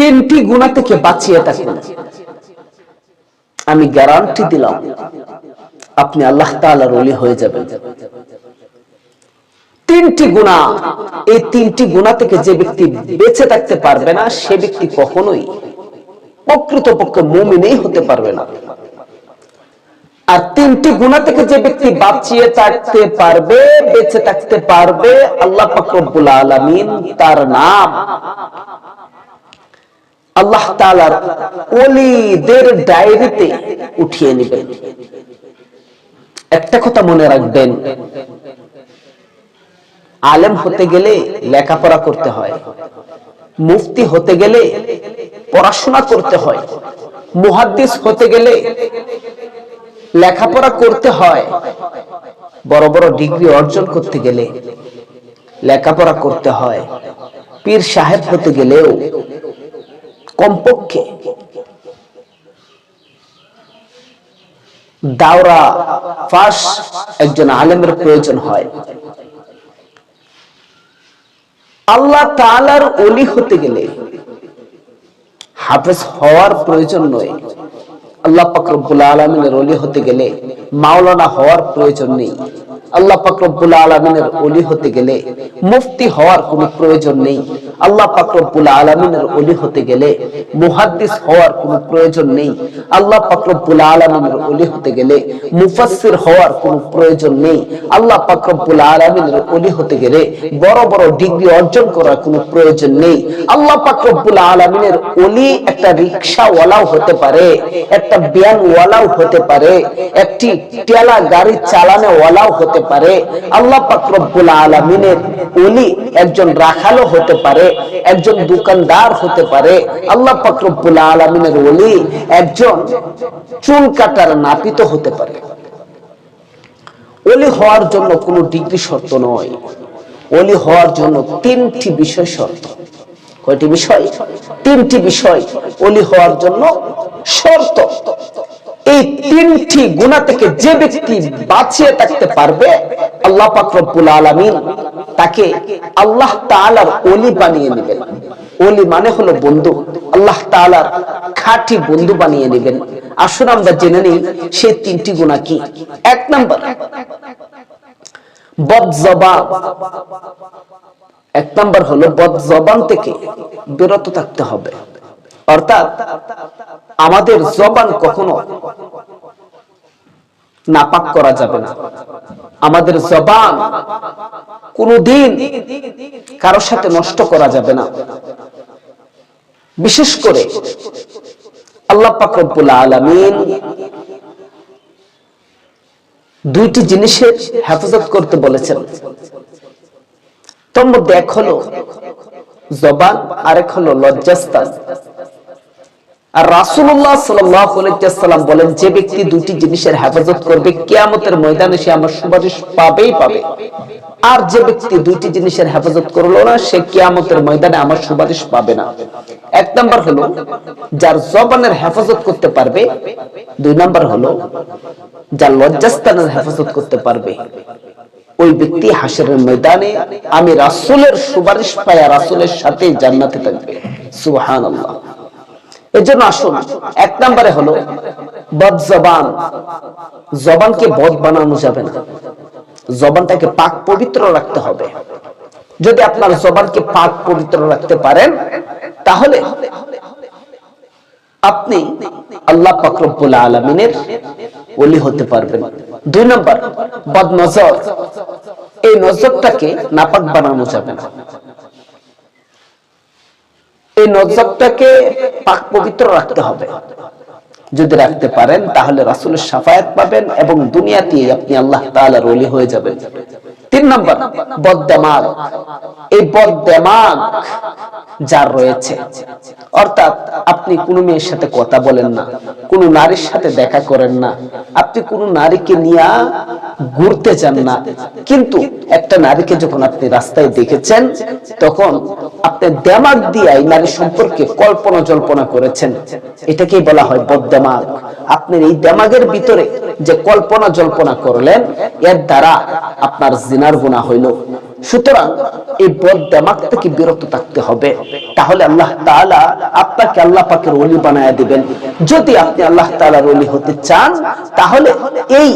তিনটি গুণা থেকে বাঁচিয়ে থাকুন। আমি গ্যারান্টি দিলাম, আপনি আল্লাহ তাআলার ওলি হয়ে যাবেন। তিনটি গুণা, এই তিনটি গুণা থেকে যে ব্যক্তি বেঁচে থাকতে পারবে না, সে ব্যক্তি কখনোই প্রকৃতপক্ষে মুমিনেই হতে পারবে না। আর তিনটি গুণা থেকে যে ব্যক্তি বাঁচিয়ে থাকতে পারবে, বেঁচে থাকতে পারবে, আল্লাহ পাকরবুল আলমিন তার নাম আল্লাহ তালার অলিদের ডায়েরিতে উঠিয়ে নেবেন। একটা কথা মনে রাখবেন, আলেম হতে গেলে লেখাপড়া করতে হয়, মুফতি হতে গেলে পড়াশোনা করতে হয়, মুহাদ্দিস হতে গেলে লেখাপড়া করতে হয়, বড় বড় ডিগ্রি অর্জন করতে গেলে লেখাপড়া করতে হয়, পীর সাহেব হতে গেলেও কমপক্ষে। দাওরা ফাঁস একজন আলেমের প্রয়োজন হয়। আল্লাহ তালার অলি হতে গেলে হাফেজ হওয়ার প্রয়োজন নয়। আল্লাহ পাকরবুল আলমিনের অলি হতে গেলে মাওলানা হওয়ার প্রয়োজন নেই। আল্লাহ পাকরবুল আলমিনের অলি হতে গেলে মুফতি হওয়ার কোনো প্রয়োজন নেই। আল্লাহ পাকরবুল আলমিনের অলি হতে গেলে মুহাদ্দিস হওয়ার কোনো প্রয়োজন নেই। আল্লাহ পাকরবুল আলমিনের অলি হতে গেলে মুফাসসির হওয়ার কোনো প্রয়োজন নেই। আল্লাহ পাকরবুল আলমিনের অলি হতে গেলে বড় বড় ডিগ্রি অর্জন করার কোনো প্রয়োজন নেই। আল্লাহ পাকরবুল আলমিনের অলি একটা রিক্সাওয়ালাও হতে পারে, একটা ব্যানওয়ালাও হতে পারে, একটি টেলা গাড়ি চালানোওয়ালাও হতে পারে। আল্লাহ পাকরবুল আলমিনের অলি একজন রাখালও হতে পারে একজন দোকানদার হতে পারে। আল্লাহ পাকরবুল আলমিনের অলি একজন চুল কাটার নাপিত হতে পারে। অলি হওয়ার জন্য কোনো ডিগ্রি শর্ত নয়। অলি হওয়ার জন্য তিনটি বিষয় শর্ত। কয়টি বিষয়? তিনটি বিষয় অলি হওয়ার জন্য শর্ত। এই তিনটি গুণা থেকে যে ব্যক্তি বাঁচিয়ে থাকতে পারবে, আল্লাহ পাকরবুল আলমিন তাকে আল্লাহ তালার অলি বানিয়ে নেবেন। অলি মানে হলো বন্ধু। আল্লাহ তালার খাঁটি বন্ধু বানিয়ে নেবেন। আসুন আমরা জেনে নিই সে তিনটি গুণা কি। এক নম্বর এক নম্বর হলো বদ জবান থেকে বিরত থাকতে হবে। অর্থাৎ আমাদের জবান কখনো নাপাক করা যাবে না। আমাদের জবান কোনদিন কারোর সাথে নষ্ট করা যাবে না। বিশেষ করে আল্লাহ পাক রব্বুল আলামিন দুইটি জিনিসের হেফাজত করতে বলেছেন। তোর মধ্যে এক হলো জবান, আরেক হলো লজ্জাস্তান আর রাসুল্লাহ সাল্লাম বলেন, যে ব্যক্তি দুটি জিনিসের হেফাজত করবে, কেয়ামতের ময়দানে সে আমার সুপারিশ পাবেই পাবে। আর যে ব্যক্তি দুইটি জিনিসের হেফাজত করল না, সে কেয়ামতের ময়দানে আমার সুপারিশ পাবে না। এক নাম্বার হলো, যার জবানের হেফাজত করতে পারবে, দুই নাম্বার হলো, যার লজ্জাস্থানের হেফাজত করতে পারবে। ওই ব্যক্তি হাসরের ময়দানে আমি রাসুলের সুপারিশ পায়া রাসুলের সাথে জান্নাতে থাকবে। সুহান আল্লাহ এর জন্য আসুন, এক নম্বরে হলো বদ জবান। জবানকে বদ বানানো যাবে না। জবানটাকে পাক পবিত্র রাখতে হবে। যদি আপনার জবানকে পাক পবিত্র রাখতে পারেন, তাহলে আপনি আল্লাহ পাকরবুল আলমিনের ওলি হতে পারবেন। দুই নম্বর, বদ নজর। এই নজরটাকে নাপাক বানানো যাবে না। এই নজরটাকে পাক পবিত্র রাখতে হবে। যদি রাখতে পারেন, তাহলে রাসুলের সাফায়াত পাবেন এবং দুনিয়াতে আপনি আল্লাহ তাআলার ওলি হয়ে যাবেন। তিন নম্বর বদ্যামাগ এই বদ্দামাগ যার রয়েছে। অর্থাৎ আপনি কোনো মেয়ের সাথে কথা বলেন না, কোনো নারীর সাথে দেখা করেন না। আপনি কোনো নারীকে নিয়ে ঘুরতে চান না। কিন্তু একটা নারীকে যখন আপনি রাস্তায় দেখেছেন, তখন আপনি দেমাগ দিয়ে এই নারী সম্পর্কে কল্পনা জল্পনা করেছেন। এটাকেই বলা হয় বদ্দামাগ। আপনার এই দেমাগের ভিতরে যে কল্পনা জল্পনা করলেন, এর দ্বারা আপনার জিনার গুণা হইল। সুতরাং এই বদ দেমাগ থেকে বিরত থাকতে হবে। তাহলে আল্লাহ তাআলা আপনাকে আল্লাহ পাকের ওলি বানায় দিবেন। যদি আপনি আল্লাহ তাআলার ওলি হতে চান, তাহলে এই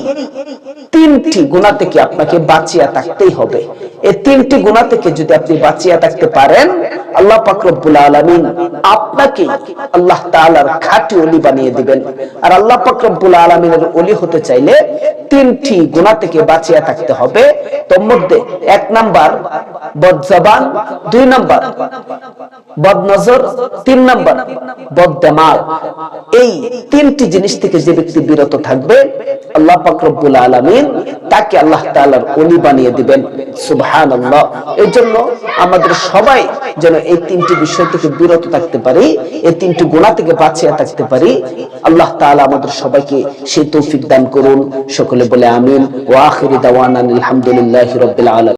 তিনটি গুণা থেকে আপনাকে বাঁচিয়া থাকতেই হবে। এই তিনটি গুণা থেকে যদি আপনি বাঁচিয়া থাকতে পারেন, আল্লাহ পাক রব্বুল আলামিন আপনাকে আল্লাহ তাআলার খাঁটি ওলি বানিয়ে দিবেন। আর আল্লাহ পাক রব্বুল আলামিনের ওলি হতে চাইলে তিনটি গুণা থেকে বাঁচিয়া থাকতে হবে। তোর মধ্যে এক নাম্বার বদজবান দুই নাম্বার বদনজর তিন নাম্বার বদদেমাগ এই তিনটি জিনিস থেকে যে ব্যক্তি বিরত থাকবে, আল্লাহ পাক রব্বুল আলামিন তাকে আল্লাহ তাআলার ওলি বানিয়ে দিবেন। সুবহানাল্লাহ। এই জন্য আমাদের সবাই যেন এই তিনটি বিষয় থেকে বিরত থাকতে পারি, এই তিনটি গুণা থেকে বাঁচিয়ে থাকতে পারি। আল্লাহ তাআলা আমাদের সবাইকে সেই তৌফিক দান করুন। সকলে বলে আমিন। ওয়া আখিরি দাওয়ানা আলহামদুলিল্লাহি রাব্বিল আলামিন।